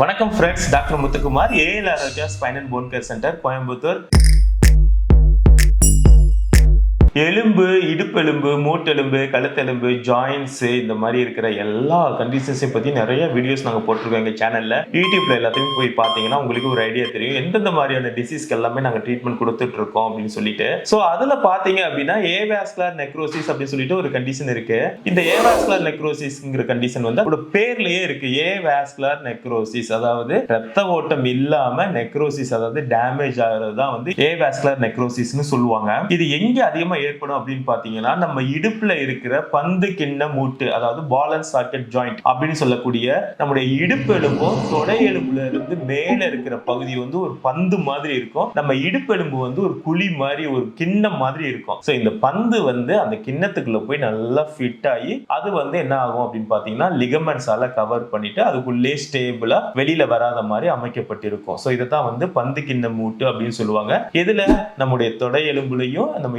வணக்கம் friends doctor Muthukumar AL Arokya spinal bone care centre Coimbatore. எலும்பு இடுப்பெலும்பு மூட்டெலும்பு கழுத்தெலும்பு joints இந்த மாதிரி இருக்கிற எல்லா கண்டிஷன்ஸையும் பற்றி நிறைய வீடியோஸ் நாங்கள் போட்டிருக்கோம் எங்கள் சேனலில் யூடியூப்பில் எல்லாத்தையும் போய் பார்த்தீங்கன்னா உங்களுக்கு ஒரு ஐடியா தெரியும். எந்தெந்த மாதிரியான டிசீஸ்க்கு எல்லாமே நாங்கள் ட்ரீட்மெண்ட் கொடுத்துட்டு இருக்கோம் அப்படின்னு சொல்லிட்டு. ஸோ அதில் பார்த்தீங்க அப்படின்னா ஏவாஸ்குலர் நெக்ரோசிஸ் அப்படின்னு சொல்லிட்டு ஒரு கண்டிஷன் இருக்கு. இந்த ஏவாஸ்குலர் நெக்ரோசிஸ்ங்கிற கண்டிஷன் வந்து அதோட பேர்லயே இருக்கு. ஏவாஸ்குலர் நெக்ரோசிஸ் அதாவது ரத்த ஓட்டம் இல்லாம நெக்ரோசிஸ் அதாவது டேமேஜ் ஆகிறது தான் வந்து ஏவாஸ்குலர் நெக்ரோசிஸ்னு சொல்லுவாங்க. இது எங்க அதிகமா ஏற்படும் அப்படின்னு பார்த்தீங்கன்னா நம்ம இடுப்பில் இருக்கிற பந்து கிண்ண மூட்டு அதாவது பேலன்ஸ் சாக்கெட் ஜாயிண்ட் அப்படின்னு சொல்லக்கூடிய நம்முடைய இடுப்பு எலும்பும் தொடை எலும்புல இருந்து மேலே இருக்கிற பகுதி வந்து ஒரு பந்து மாதிரி இருக்கும். நம்ம இடுப்பு எலும்பு வந்து ஒரு குழி மாதிரி ஒரு கிண்ணம் மாதிரி இருக்கும். ஸோ இந்த பந்து வந்து அந்த கிண்ணத்துக்குள்ள போய் நல்லா ஃபிட் ஆகி அது வந்து என்ன ஆகும் அப்படின்னு பார்த்தீங்கன்னா லிகமெண்ட்ஸால கவர் பண்ணிட்டு அதுக்குள்ளே ஸ்டேபிளா வெளியில வராத மாதிரி அமைக்கப்பட்டிருக்கும். ஸோ இதை தான் வந்து பந்து கிண்ண மூட்டு அப்படின்னு சொல்லுவாங்க. இதில் நம்முடைய தொடை எலும்புலையும் நம்ம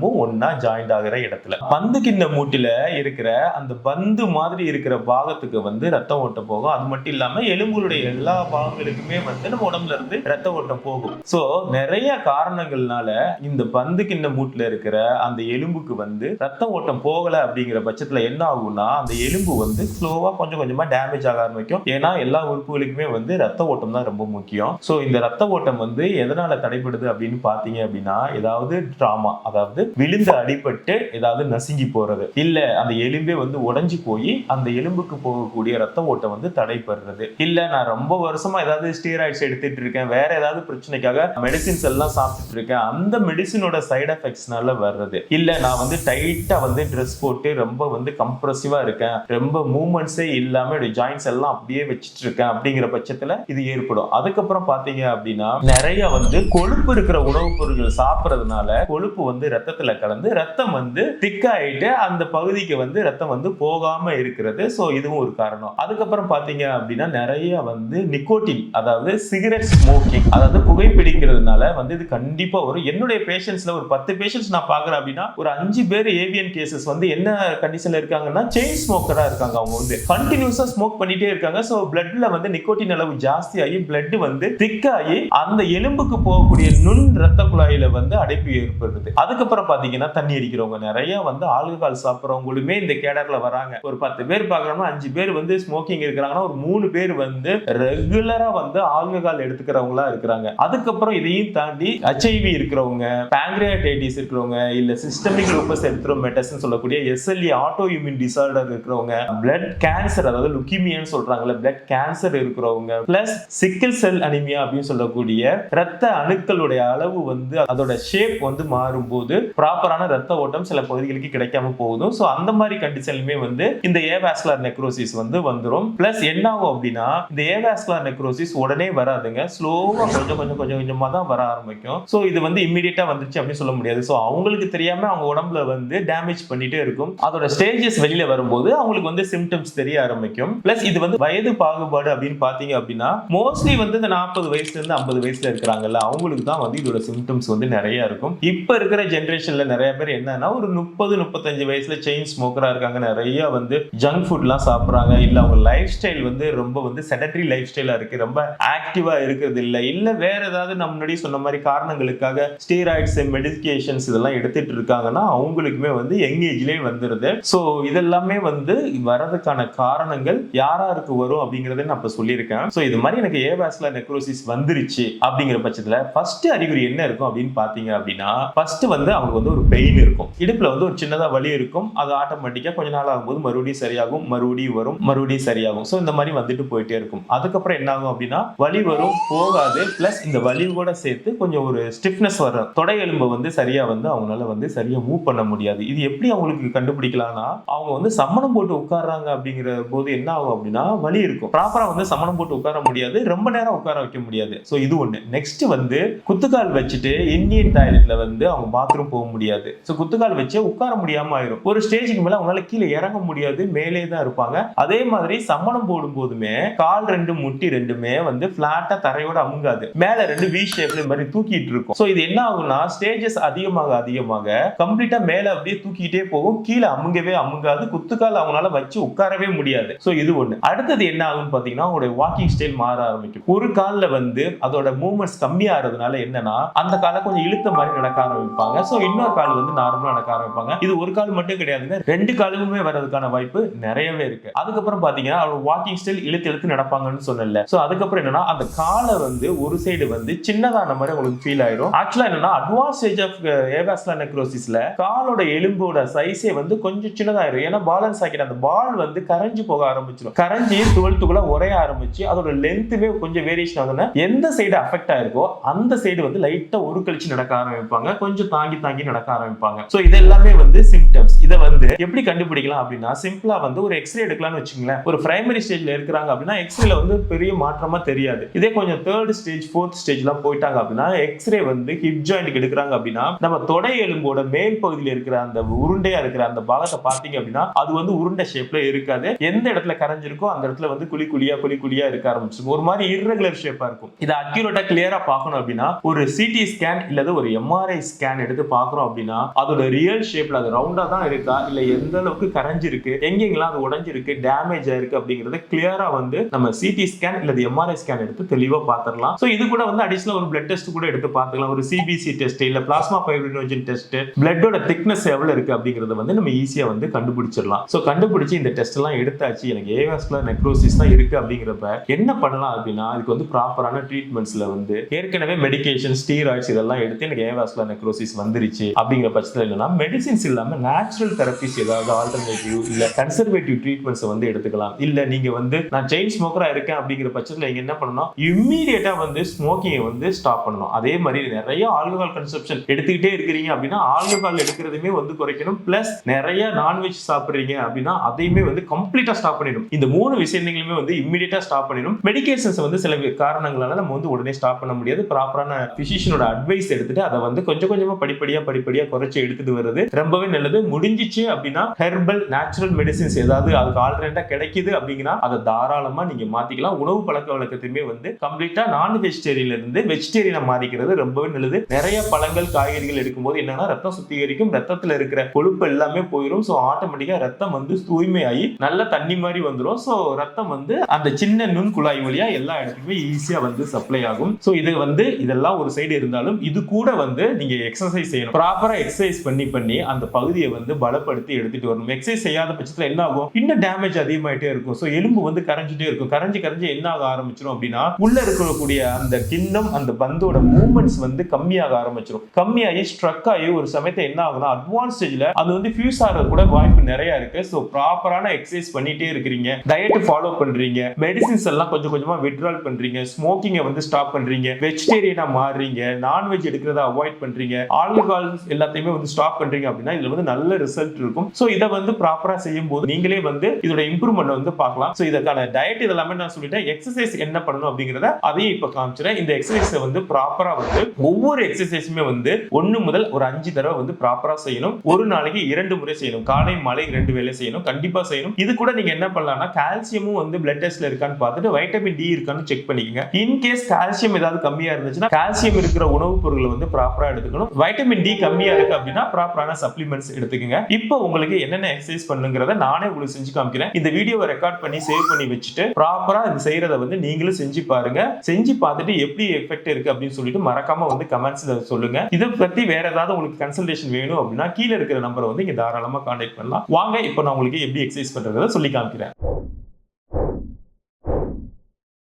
இடுப்பெலும்பும் ஒன்னா ஜாயிண்ட் ஆகிற இடத்துல. பந்து கிண்ண மூட்டில இருக்கிற அந்த பந்து மாதிரி இருக்கிற பாகத்துக்கு வந்து ரத்த ஓட்டம் போகும். அது மட்டும் இல்லாம எலும்புகளுடைய எல்லா பாகங்களுக்குமே வந்து நம்ம உடம்புல இருந்து ரத்த ஓட்டம் போகும். ஸோ நிறைய காரணங்கள்னால இந்த பந்து கிண்ண மூட்டுல இருக்கிற அந்த எலும்புக்கு வந்து ரத்த ஓட்டம் போகல அப்படிங்கிற பட்சத்துல என்ன ஆகும்னா அந்த எலும்பு வந்து ஸ்லோவா கொஞ்சம் கொஞ்சமா டேமேஜ் ஆக ஆரம்பிக்கும். ஏன்னா எல்லா உறுப்புகளுக்குமே வந்து ரத்த ஓட்டம் தான் ரொம்ப முக்கியம். ஸோ இந்த ரத்த ஓட்டம் வந்து எதனால தடைபடுது அப்படின்னு பாத்தீங்க அப்படின்னா ஏதாவது டிராமா அதாவது விழுந்து அடிபட்டு ஏதாவது நசுங்கி போறது. இல்ல அந்த எலும்பே வந்து உடைஞ்சு போய் அந்த எலும்புக்கு போகக்கூடிய ரத்த ஓட்டம் வந்து தடைபடுறது. இல்ல நான் ரொம்ப வருஷமா ஏதாவது ஸ்டீராய்ட்ஸ் எடுத்துட்டு இருக்கேன். வேற ஏதாவது பிரச்சனைக்காக மெடிசின்ஸ் எல்லாம் சாப்பிட்டுட்டு இருக்கேன். அந்த மெடிசினோட சைடு எஃபெக்ட்ஸ்னால வர்றது. இல்ல நான் வந்து டைட்டா வந்து ட்ரெஸ் போட்டு ரொம்ப வந்து கம்ப்ரசிவா இருக்கேன். ரொம்ப மூமெண்ட்ஸே இல்லாம ஜாயின்ஸ் எல்லாம் அப்படியே வச்சுட்டு இருக்கேன் அப்படிங்கிற பட்சத்துல இது ஏற்படும். அதுக்கப்புறம் பாத்தீங்க அப்படின்னா நிறைய வந்து கொழுப்பு இருக்கிற உணவுப் பொருட்கள் சாப்பிட்றதுனால கொழுப்பு வந்து ரத்தத்தை ரத்தத்தில் கலந்து ரத்தம் வந்து திக்காயிட்டு அந்த பகுதிக்கு வந்து ரத்தம் வந்து போகாமல் இருக்கிறது. ஸோ இதுவும் ஒரு காரணம். அதுக்கப்புறம் பார்த்தீங்க அப்படின்னா நிறைய வந்து நிக்கோட்டின் அதாவது சிகரெட் ஸ்மோக்கிங் அதாவது புகைப்பிடிக்கிறதுனால வந்து இது கண்டிப்பாக வரும். என்னுடைய பேஷன்ஸில் ஒரு பத்து பேஷண்ட்ஸ் நான் பார்க்குறேன் அப்படின்னா ஒரு அஞ்சு பேர் ஏவியன் கேசஸ் வந்து என்ன கண்டிஷனில் இருக்காங்கன்னா செயின் ஸ்மோக்கராக இருக்காங்க அவங்க வந்து. கண்டினியூஸாக ஸ்மோக் பண்ணிட்டே இருக்காங்க. ஸோ பிளட்ல வந்து நிக்கோட்டின் அளவு ஜாஸ்தி ஆகி பிளட் வந்து திக்காகி அந்த எலும்புக்கு போகக்கூடிய நுண் ரத்த குழாயில வந்து அடைப்பு ஏற்படுது. அதுக்கப்புறம் பார்த்தீங்கன்னா தண்ணி அடிக்கிறவங்க நிறைய வந்து ஆல்கஹால் சாப்பிட்றவங்களுமே இந்த கேடர்ல வராங்க. ஒரு பத்து பேர் பார்க்குறோம்னா அஞ்சு பேர் வந்து ஸ்மோக்கிங் இருக்கிறாங்கன்னா ஒரு மூணு பேர் வந்து ரெகுலராக வந்து ஆல்கஹால் எடுத்துக்கிறவங்களா இருக்கிறாங்க. அதுக்கப்புறம் இதையும் தாண்டி ஹெச்ஐவி இருக்கிறவங்க பேங்க்ரியாடைட்டிஸ் இருக்கிறவங்க இல்லை சிஸ்டமிக் லூப்பஸ் எரித்ரோமெட்டஸ்ன்னு சொல்லக்கூடிய எஸ்எல்இ ஆட்டோ இம்யூன் டிசார்டர் இருக்கிறவங்க பிளட் கேன்சர் அதாவது லுக்கிமியான்னு சொல்றாங்கல்ல பிளட் கேன்சர் இருக்கிறவங்க பிளஸ் சிக்கிள் செல் அனிமியா அப்படின்னு சொல்லக்கூடிய ரத்த அணுக்களுடைய அளவு வந்து அதோட ஷேப் வந்து மாறும்போது ப்ராப்பரான ரத்த ஓட்டம் சில பகுதிகளுக்கு கிடைக்காம போகுதும். ஸோ அந்த மாதிரி கண்டிஷன்லுமே வந்து இந்த ஏவாஸ்குலர் நெக்ரோசிஸ் வந்து வந்துடும் பிளஸ் என்ன ஆகும் அப்படின்னா இந்த ஏவாஸ்குலர் நெக்ரோசிஸ் உடனே வராதுங்க. ஸ்லோவா கொஞ்சம் கொஞ்சம் கொஞ்சம் கொஞ்சமாக தான் வர ஆரம்பிக்கும். ஸோ இது வந்து இம்மிடியட்டா வந்துருச்சு அப்படின்னு சொல்ல முடியாது. ஸோ அவங்களுக்கு தெரியாம அவங்க உடம்புல வந்து டேமேஜ் பண்ணிட்டே இருக்கும். அதோட ஸ்டேஜஸ் வெளியில வரும்போது அவங்களுக்கு வந்து சிம்டம்ஸ் தெரிய ஆரம்பிக்கும். பிளஸ் இது வந்து வயது பாகுபாடு அப்படின்னு பாத்தீங்க அப்படின்னா மோஸ்ட்லி வந்து இந்த நாற்பது வயசுல இருந்து ஐம்பது வயசுல இருக்கிறாங்கல்ல அவங்களுக்கு தான் வந்து இதோட சிம்டம்ஸ் வந்து நிறைய இருக்கும். இப்போ இருக்கிற ஜென்ரேஷன் ஜென்ரேஷன்ல நிறைய பேர் என்னன்னா ஒரு முப்பது முப்பத்தஞ்சு வயசுல செயின் ஸ்மோக்கரா இருக்காங்க. நிறைய வந்து ஜங்க் ஃபுட்லாம் சாப்பிடுறாங்க. இல்ல அவங்க லைஃப் ஸ்டைல் வந்து ரொம்ப வந்து செடட்ரி லைஃப் ஸ்டைலா இருக்கு. ரொம்ப ஆக்டிவா இருக்கிறது இல்ல. இல்ல வேற ஏதாவது நம்ம முன்னாடி சொன்ன மாதிரி காரணங்களுக்காக ஸ்டீராய்ட்ஸ் மெடிக்கேஷன்ஸ் இதெல்லாம் எடுத்துட்டு இருக்காங்கன்னா அவங்களுக்குமே வந்து யங் ஏஜ்லயே வந்துருது. ஸோ இதெல்லாமே வந்து வரதுக்கான காரணங்கள் யாராருக்கு வரும் அப்படிங்கறத நான் இப்ப சொல்லியிருக்கேன். ஸோ இது மாதிரி எனக்கு ஏவாஸ்ல நெக்ரோசிஸ் வந்துருச்சு அப்படிங்கிற பட்சத்துல ஃபர்ஸ்ட் அறிகுறி என்ன இருக்கும் அப்படின்னு பாத்தீங்க அப்படின்னா ஃபர்ஸ்ட் வந்து அவங்களுக்கு வந்து ஒரு பெயின் இருக்கும். இடுப்புல வந்து ஒரு சின்னதா வலி இருக்கும். அது ஆட்டோமேட்டிக்கா கொஞ்ச நாள் ஆகும்போது மறுபடியும் சரியாகும். மறுபடியும் வரும். மறுபடியும் சரியாகும். ஸோ இந்த மாதிரி வந்துட்டு போயிட்டே இருக்கும். அதுக்கப்புறம் என்ன ஆகும் அப்படின்னா வலி வரும் போகாது. பிளஸ் இந்த வலி கூட சேர்த்து கொஞ்சம் ஒரு ஸ்டிஃப்னஸ் வரும் தொடை எலும்பு வந்து சரியா வந்து அவங்களால வந்து சரியா மூவ் பண்ண முடியாது. இது எப்படி அவங்களுக்கு கண்டுபிடிக்கலாம்னா அவங்க வந்து சம்மணம் போட்டு உட்கார்றாங்க அப்படிங்கிற போது என்ன ஆகும் அப்படின்னா வலி இருக்கும். ப்ராப்பரா வந்து சமணம் போட்டு உட்கார முடியாது. ரொம்ப நேரம் உட்கார வைக்க முடியாது. ஸோ இது ஒண்ணு. நெக்ஸ்ட் வந்து குத்துக்கால் வச்சுட்டு இந்தியன் டாய்லெட்ல வந்து அவங்க பாத்ரூம் போக முடியாது. ஸோ குத்துக்கால் வச்சு உட்கார முடியாம ஆயிரும். ஒரு ஸ்டேஜுக்கு மேலே அவங்களால கீழே இறங்க முடியாது மேலே தான் இருப்பாங்க. அதே மாதிரி சம்மணம் போடும் போதுமே கால் ரெண்டு முட்டி ரெண்டுமே வந்து பிளாட்டா தரையோட அமுங்காது. மேல ரெண்டு வி ஷேப்ல மாதிரி தூக்கிட்டு இருக்கும். ஸோ இது என்ன ஆகும்னா ஸ்டேஜஸ் அதிகமாக அதிகமாக கம்ப்ளீட்டா மேல அப்படியே தூக்கிட்டே போகும். கீழே அமுங்கவே அமுங்காது. குத்துக்கால் அவங்களால வச்சு உட்காரவே முடியாது. ஸோ இது ஒண்ணு. அடுத்தது என்ன ஆகும்னு பாத்தீங்கன்னா உங்களுடைய வாக்கிங் ஸ்டைல் மாற ஆரம்பிக்கும். ஒரு காலில் வந்து அதோட மூவ்மெண்ட்ஸ் கம்மியாகிறதுனால என்னன்னா அந்த காலை கொஞ்சம் இழுத்த மாதிரி நடக்க ஆரம்பிப்பாங்க. ஸோ இன்னொரு கால் வந்து நார்மலா நடக்க ஆரம்பிப்பாங்க. இது ஒரு கால் மட்டும் கிடையாதுங்க. ரெண்டு காலுமே வர்றதுக்கான வாய்ப்பு நிறையவே இருக்கு. அதுக்கப்புறம் பாத்தீங்கன்னா அவர் வாக்கிங் ஸ்டைல் இழுத்து இழுத்து நடப்பாங்கன்னு சொன்னல ஸோ அதுக்கப்புறம் என்னன்னா அந்த காலை வந்து ஒரு சைடு வந்து சின்னதான மாதிரி உங்களுக்கு ஃபீல் ஆயிரும் ஆக்சுவலா என்னன்னா அட்வான்ஸ் ஸ்டேஜ் ஆஃப் ஏவாஸ்லா நெக்ரோசிஸ்ல காலோட எலும்போட சைஸே வந்து கொஞ்சம் சின்னதாயிரும். ஏன்னா பேலன்ஸ் ஆக்கிட்டு அந்த பால் வந்து கரைஞ்சு போக ஆரம்பிச்சிடும். கரைஞ்சி துவல்த்துக்குள்ள உரைய ஆரம்பிச்சு அதோட லென்த்துமே கொஞ்சம் வேரியேஷன் ஆகுதுன்னா எந்த சைடு அஃபெக்ட் ஆயிருக்கோ அந்த சைடு வந்து லைட்டா ஒரு கழிச்சு நடக்க ஆரம்பிப்பாங்க. கொஞ்சம் தாங்கி தாங்கி நடக்க ஆரம்பிப்பாங்க. ஸோ இது எல்லாமே வந்து சிம்டம்ஸ் இதை வந்து எப்படி கண்டுபிடிக்கலாம் அப்படின்னா சிம்பிளா வந்து ஒரு எக்ஸ்ரே எடுக்கலாம்னு வச்சுங்களேன் ஒரு பிரைமரி ஸ்டேஜ்ல இருக்கிறாங்க அப்படின்னா எக்ஸ்ரேல வந்து பெரிய மாற்றமா தெரியாது. இதே கொஞ்சம் தேர்ட் ஸ்டேஜ் ஃபோர்த் ஸ்டேஜ்லாம் போயிட்டாங்க அப்படின்னா எக்ஸ்ரே வந்து ஹிப் ஜாயிண்ட்க்கு எடுக்கிறாங்க அப்படின்னா நம்ம தொடை எலும்போட மேல் பகுதியில் இருக்கிற அந்த உருண்டையா இருக்கிற அந்த பாகத்தை பார்த்தீங்க அப்படின்னா அது வந்து உருண்டை ஷேப்ல இருக்காது. எந்த இடத்துல கரைஞ்சிருக்கோ அந்த இடத்துல வந்து குழி குழியா குழி குழியா இருக்க ஆரம்பிச்சிருக்கும் ஒரு மாதிரி இர்ரெகுலர் ஷேப்பா இருக்கும். இதை அக்யூரேட்டா கிளியரா பார்க்கணும் அப்படின்னா ஒரு சிடி ஸ்கேன் இல்லது ஒரு எம்ஆர்ஐ ஸ்கேன் எடுத்து பாக்குறோம் அப்படின்னா அதோட ரியல் ஷேப்ல அது ரவுண்டா தான் இருக்கா? இல்ல எந்த அளவுக்கு கரைஞ்சிருக்கு? எங்கெங்கெல்லாம் அது உடஞ்சிருக்கு? டேமேஜ் ஆயிருக்கு அப்படிங்கறத கிளியரா வந்து நம்ம சிடி ஸ்கேன் இல்லது எம்ஆர்ஐ ஸ்கேன் எடுத்து தெளிவா பாத்துரலாம். ஸோ இது கூட வந்து அடிஷனல் ஒரு பிளட் டெஸ்ட் கூட எடுத்து பார்த்துக்கலாம் ஒரு சிபிசி டெஸ்ட் இல்ல பிளாஸ்மா ஃபைப்ரினோஜன் டெஸ்ட் பிளட்டோட திக்னஸ் எவ்வளவு இருக்கு அப்படிங்கறத வந்து நம்ம ஈஸியா வந்து கண்டுபிடிச்சிடலாம் ஸோ கண்டுபிடிச்சு இந்த டெஸ்ட் எல்லாம் எடுத்தாச்சு. எனக்கு ஏவாஸ்குலர் நெக்ரோசிஸ் தான் இருக்கு அப்படிங்கிறப்ப என்ன பண்ணலாம் அப்படின்னா அதுக்கு வந்து ப்ராப்பரான ட்ரீட்மெண்ட்ஸ்ல வந்து ஏற்கனவே மெடிகேஷன் ஸ்டீராய்ட்ஸ் இதெல்லாம் எடுத்து எனக்கு ஏவாஸ்குலர் நெக்ரோசிஸ் வந்துருச்சு. அப்படிங்கிற பட்சத்தில் என்னன்னா மெடிசின்ஸ் இல்லாம நேச்சுரல் தெரப்பிஸ் ஏதாவது ஆல்டர்னேட்டிவ் இல்ல கன்சர்வேட்டிவ் ட்ரீட்மெண்ட்ஸ் வந்து எடுத்துக்கலாம். இல்ல நீங்க வந்து நான் செயின் ஸ்மோக்கரா இருக்கேன் அப்படிங்கிற பட்சத்தில் நீங்கள் என்ன பண்ணணும்? இம்மீடியட்டா வந்து ஸ்மோக்கிங்கை வந்து ஸ்டாப் பண்ணணும். அதே மாதிரி நிறைய ஆல்கஹால் கன்சப்ஷன் எடுத்துக்கிட்டே இருக்கிறீங்க அப்படின்னா ஆல்கஹால் எடுக்கிறதுமே வந்து குறைக்கணும். பிளஸ் நிறைய நான்வெஜ் சாப்பிட்றீங்க அப்படின்னா அதையுமே வந்து கம்ப்ளீட்டாக ஸ்டாப் பண்ணிடும் இந்த மூணு விஷயங்களுமே வந்து இம்மீடியட்டா ஸ்டாப் பண்ணிடும் மெடிகேஷன்ஸ் வந்து சில காரணங்களால நம்ம வந்து உடனே ஸ்டாப் பண்ண முடியாது. ப்ராப்பரான ஃபிசிஷியனோட அட்வைஸ் எடுத்துட்டு அதை வந்து கொஞ்சம் கொஞ்சமாக படிப்படியாக படிப்படியா குறைச்சி எடுத்துட்டு வர்றது. ரொம்பவே நல்லது. முடிஞ்சிச்சு அப்படின்னா ஹெர்பல் நேச்சுரல் மெடிசின்ஸ் ஏதாவது அதுக்கு ஆல்டர்னேட்டா கிடைக்குது அப்படிங்கன்னா அதை தாராளமா நீங்க மாத்திக்கலாம். உணவு பழக்க வழக்கத்தையுமே வந்து கம்ப்ளீட்டா நான் வெஜிடேரியன்ல இருந்து வெஜிடேரியனை மாறிக்கிறது ரொம்பவே நல்லது. நிறைய பழங்கள் காய்கறிகள் எடுக்கும்போது என்னன்னா ரத்தம் சுத்திகரிக்கும். ரத்தத்துல இருக்கிற கொழுப்பு எல்லாமே போயிடும் ஸோ ஆட்டோமேட்டிக்கா ரத்தம் வந்து தூய்மையாகி நல்ல தண்ணி மாதிரி வந்துடும் ஸோ ரத்தம் வந்து அந்த சின்ன நுண் குழாய் வழியா எல்லா இடத்துக்குமே ஈஸியா வந்து சப்ளை ஆகும். ஸோ இது வந்து இதெல்லாம் ஒரு சைடு இருந்தாலும் இது கூட வந்து நீங்க எக்ஸசைஸ் செய்யணும். ப்ராப்பராக எக்ஸசைஸ் பண்ணி பண்ணி அந்த பகுதியை வந்து பலப்படுத்தி எடுத்துட்டு வரணும். எக்ஸசைஸ் செய்யாத பட்சத்தில் என்ன ஆகும்? இன்னும் டேமேஜ் அதிகமாயிட்டே இருக்கும். ஸோ எலும்பு வந்து கரைஞ்சிட்டே இருக்கும். கரைஞ்சி கரைஞ்சி என்ன ஆக ஆரம்பிச்சிடும் அப்படின்னா உள்ள இருக்கக்கூடிய அந்த கிண்ணம் அந்த பந்தோட மூவ்மெண்ட்ஸ் வந்து கம்மியாக ஆரம்பிச்சிடும் கம்மியாகி ஸ்ட்ரக் ஆகி ஒரு சமயத்தை என்ன ஆகும்னா அட்வான்ஸ் ஸ்டேஜில் அது வந்து ஃபியூஸ் ஆகிறது கூட வாய்ப்பு நிறைய இருக்கு. ஸோ ப்ராப்பரான எக்ஸசைஸ் பண்ணிட்டே இருக்கிறீங்க. டயட் ஃபாலோ பண்றீங்க. மெடிசின்ஸ் எல்லாம் கொஞ்சம் கொஞ்சமா விட்ரால் பண்றீங்க. ஸ்மோக்கிங்கை வந்து ஸ்டாப் பண்றீங்க. வெஜிடேரியனா மாறுறீங்க. நான்வெஜ் எடுக்கிறத அவாய்ட் பண்றீங்க. ஆல்கஹால் எல்லாத்தையுமே வந்து ஸ்டாப் பண்றீங்க அப்படின்னா இதுல வந்து நல்ல ரிசல்ட் இருக்கும். ஸோ இதை வந்து ப்ராப்பரா செய்யும் போது நீங்களே வந்து இதோட இம்ப்ரூவ்மெண்ட் வந்து பார்க்கலாம். ஸோ இதற்கான டயட் இதெல்லாமே நான் சொல்லிட்டேன். எக்ஸசைஸ் என்ன பண்ணணும் அப்படிங்கிறத அதையும் இப்போ காமிச்சிடறேன். இந்த எக்ஸசைஸை வந்து ப்ராப்பரா வந்து ஒவ்வொரு எக்ஸசைஸுமே வந்து ஒன்று முதல் ஒரு அஞ்சு தடவை வந்து ப்ராப்பரா செய்யணும். ஒரு நாளைக்கு இரண்டு முறை செய்யணும். காலை மாலை ரெண்டு வேலை செய்யணும். கண்டிப்பா செய்யணும். இது கூட நீங்க என்ன பண்ணலாம்னா கால்சியமும் வந்து பிளட் டெஸ்ட்ல இருக்கான்னு பார்த்துட்டு வைட்டமின் டி இருக்கான்னு செக் பண்ணிக்கங்க. இன் கேஸ் கால்சியம் ஏதாவது கம்மியா இருந்துச்சுன்னா கால்சியம் இருக்கிற உணவுப் பொருட்களை வந்து ப்ராப்பரா எடுத்துக்கணும். வைட்டமின் டி கம்மியா இருக்கு அப்படின்னா ப்ராப்பரான சப்ளிமெண்ட்ஸ் எடுத்துக்கங்க. இப்போ உங்களுக்கு என்னென்ன எக்ஸசைஸ் பண்ணுங்கிறத நானே உங்களுக்கு செஞ்சு காமிக்கிறேன். இந்த வீடியோவை ரெக்கார்ட் பண்ணி சேவ் பண்ணி வச்சுட்டு ப்ராப்பரா இது செய்யறத வந்து நீங்களும் செஞ்சு பாருங்க. செஞ்சு பார்த்துட்டு எப்படி எஃபெக்ட் இருக்கு அப்படின்னு சொல்லிட்டு மறக்காம வந்து கமெண்ட்ஸ்ல சொல்லுங்க. இதை பத்தி வேற ஏதாவது உங்களுக்கு கன்சல்டேஷன் வேணும் அப்படின்னா கீழே இருக்கிற நம்பரை வந்து இங்க தாராளமா கான்டாக்ட் பண்ணலாம். வாங்க இப்போ நான் உங்களுக்கு எப்படி எக்ஸசைஸ் பண்றதை சொல்லி காமிக்கிறேன்.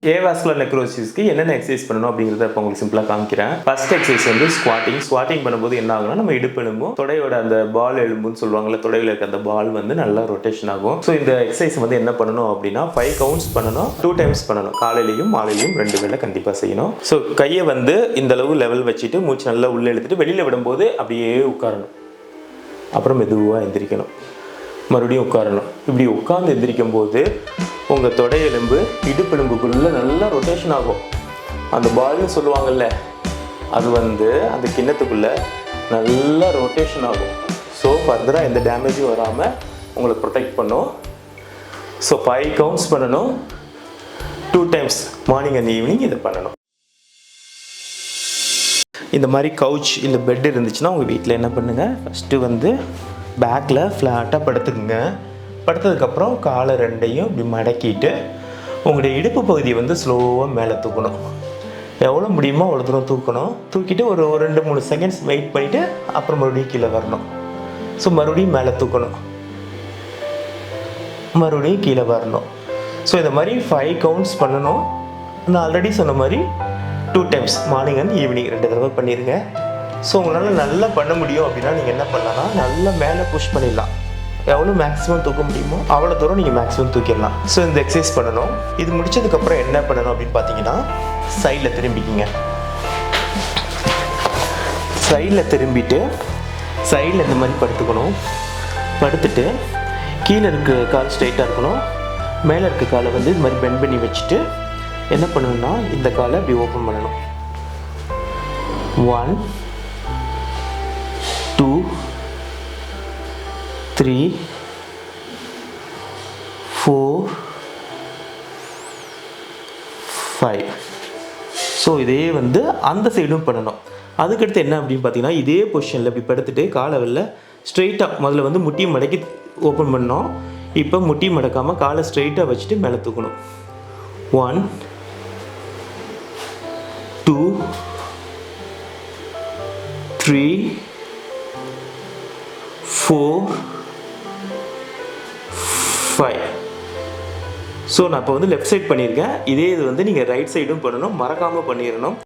ஏவாஸ்குலர் நெக்ரோசிஸ்க்கு என்னென்ன எக்ஸசைஸ் பண்ணணும் அப்படிங்கிறத இப்போ உங்களுக்கு சிம்பிளாக காமிக்கிறேன். ஃபர்ஸ்ட் எக்ஸசைஸ் வந்து ஸ்குவாட்டிங் ஸ்குவாட்டிங் பண்ணும்போது என்ன ஆகும்னா நம்ம இடுப்பு எலும்பும் தொடையோட அந்த பால் எலும்புன்னு சொல்லுவாங்கல்ல தொடையில் இருக்க அந்த பால் வந்து நல்லா ரொட்டேஷன் ஆகும். ஸோ இந்த எக்ஸசைஸ் வந்து என்ன பண்ணணும் அப்படின்னா ஃபைவ் கவுண்ட்ஸ் பண்ணணும் டூ டைம்ஸ் பண்ணணும். காலையிலையும் மாலையிலையும் ரெண்டு வேலை கண்டிப்பாக செய்யணும். ஸோ கையை வந்து இந்த அளவு லெவல் வச்சுட்டு மூச்சு நல்லா உள்ளே எடுத்துட்டு வெளியில் விடும்போது அப்படியே உட்காரணும். அப்புறம் மெதுவாக எந்திரிக்கணும். மறுபடியும் உட்காரணும். இப்படி உட்காந்து எந்திரிக்கும் போது உங்கள் தொடை எலும்பு இடுப்பெலும்புக்குள்ளே நல்லா ரொட்டேஷன் ஆகும். அந்த பால்னு சொல்லுவாங்கல்ல அது வந்து அந்த கிண்ணத்துக்குள்ளே நல்லா ரொட்டேஷன் ஆகும். ஸோ ஃபர்தராக எந்த டேமேஜும் வராமல் உங்களை ப்ரொடெக்ட் பண்ணும். ஸோ ஃபைவ் கவுண்ட்ஸ் பண்ணணும். Two times morning and evening இதை பண்ணணும். இந்த மாதிரி கவுச் இல்லை பெட் இருந்துச்சுன்னா உங்கள் வீட்டில் என்ன பண்ணுங்கள் ஃபஸ்ட்டு வந்து பேக்கில் ஃப்ளாட்டாக படுத்துக்குங்க. படுத்ததுக்கப்புறம் காலை ரெண்டையும் இப்படி மடக்கிட்டு உங்களுடைய இடுப்பு பகுதியை வந்து ஸ்லோவாக மேலே தூக்கணும். எவ்வளோ முடியுமோ அவ்வளோ தூரம் தூக்கணும். தூக்கிட்டு ஒரு ஒரு ரெண்டு மூணு செகண்ட்ஸ் வெயிட் பண்ணிவிட்டு அப்புறம் மறுபடியும் கீழே வரணும். ஸோ மறுபடியும் மேலே தூக்கணும். மறுபடியும் கீழே வரணும். ஸோ இந்த மாதிரி ஃபைவ் கவுண்ட்ஸ் பண்ணணும். நான் ஆல்ரெடி சொன்ன மாதிரி two times morning and evening ரெண்டு தடவை பண்ணிடுங்க ஸோ உங்களால் நல்லா பண்ண முடியும் அப்படின்னா நீங்கள் என்ன பண்ணலாம்னா நல்லா மேலே புஷ் பண்ணிடலாம். எவ்வளோ மேக்ஸிமம் தூக்க முடியுமோ அவ்வளோ தூரம் நீங்கள் மேக்ஸிமம் தூக்கிடலாம். ஸோ இந்த எக்ஸசைஸ் பண்ணணும். இது முடிச்சதுக்கப்புறம் என்ன பண்ணணும் அப்படின்னு பார்த்தீங்கன்னா சைடில் திரும்பிக்கிங்க. சைடில் திரும்பிட்டு சைடில் இந்த மாதிரி படுத்துக்கணும். படுத்துட்டு கீழே இருக்க கால் ஸ்ட்ரைட்டாக இருக்கணும். மேலே இருக்க காலை வந்து இது மாதிரி பெண்ட் பண்ணி வச்சுட்டு என்ன பண்ணணும்னா இந்த காலை அப்படி ஓப்பன் பண்ணணும். One three four five so இதே வந்து அந்த சைடும் பண்ணணும். அதுக்கடுத்து என்ன அப்படின்னு பார்த்தீங்கன்னா இதே பொசிஷனில் இப்படி படுத்துட்டு காலை ஸ்ட்ரெயிட்டாக முதல்ல வந்து முட்டி மடக்கி ஓப்பன் பண்ணோம் இப்போ முட்டி மடக்காமல் காலை ஸ்ட்ரெயிட்டாக வச்சுட்டு மேலே தூக்கணும். One two three four five so நான் இப்போ வந்து லெஃப்ட் சைட் பண்ணியிருக்கேன். இதே இது வந்து நீங்கள் ரைட் சைடும் பண்ணணும். மறக்காமல் பண்ணிடணும்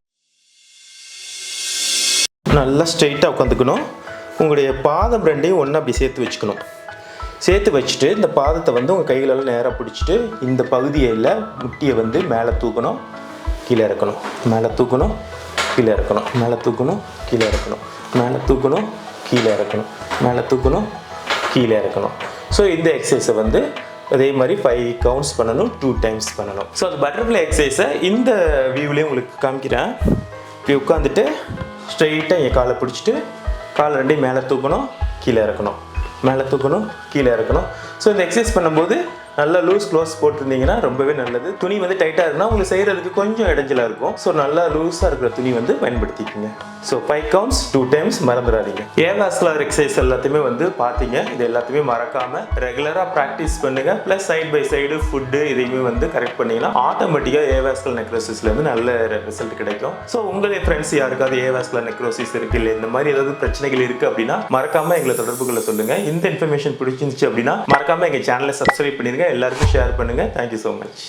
நல்லா ஸ்ட்ரெயிட்டாக உட்காந்துக்கணும். உங்களுடைய பாதம் ரெண்டையும் ஒன்றா அப்படி சேர்த்து வச்சுக்கணும். சேர்த்து வச்சுட்டு இந்த பாதத்தை வந்து உங்கள் கைகளெல்லாம் நேராக பிடிச்சிட்டு இந்த பகுதியில் முட்டியை வந்து மேலே தூக்கணும். கீழே இறக்கணும். மேலே தூக்கணும். கீழே இறக்கணும். மேலே தூக்கணும். கீழே இறக்கணும். மேலே தூக்கணும். கீழே இறக்கணும். மேலே தூக்கணும். கீழே இறக்கணும். ஸோ இந்த எக்ஸசைஸை வந்து அதே மாதிரி ஃபைவ் கவுண்ட்ஸ் பண்ணணும் டூ டைம்ஸ் பண்ணணும். ஸோ அந்த பட்டர்ஃப்ளை எக்ஸசைஸை இந்த வியூவிலே உங்களுக்கு காமிக்கிறேன். இப்படி உட்காந்துட்டு ஸ்ட்ரெயிட்டாக என் காலை பிடிச்சிட்டு காலை ரெண்டையும் மேலே தூக்கணும் கீழே இறக்கணும். மேலே தூக்கணும் கீழே இறக்கணும். ஸோ இந்த எக்ஸசைஸ் பண்ணும்போது நல்லா லூஸ் க்ளோஸ் போட்டிருந்தீங்கன்னா ரொம்பவே நல்லது. துணி வந்து டைட்டாக இருந்தால் உங்களுக்கு செய்கிறதுக்கு கொஞ்சம் இடைஞ்சலாக இருக்கும். ஸோ நல்லா லூஸாக இருக்கிற துணி வந்து பயன்படுத்திக்கோங்க. So five counts two times மறந்துடாதீங்க. ஏவாஸ்குலர் எக்ஸசைஸ் எல்லாத்தையுமே வந்து பார்த்தீங்க இது எல்லாத்தையுமே மறக்காமல் ரெகுலராக ப்ராக்டிஸ் பண்ணுங்கள் plus side by side foot இதையுமே வந்து கரெக்ட் பண்ணிங்கன்னா ஆட்டோமேட்டிக்காக ஏவாஸ்குலர் நெக்ரோசிஸ்லேருந்து நல்ல ரிசல்ட் கிடைக்கும். ஸோ உங்களே ஃப்ரெண்ட்ஸ் யாருக்காவது ஏவாஸ்குலர் நெக்ரோசிஸ் இருக்குது இல்லை இந்த மாதிரி ஏதாவது பிரச்சனைகள் இருக்குது அப்படின்னா மறக்காமல் எங்களை தொடர்புகளை சொல்லுங்கள் இந்த இன்ஃபர்மேஷன் பிடிச்சிருந்துச்சு அப்படின்னா மறக்காமல் எங்கள் சேனலை சப்ஸ்கிரைப் பண்ணிடுங்க எல்லாருக்கும் ஷேர் பண்ணுங்கள் தேங்க்யூ ஸோ மச்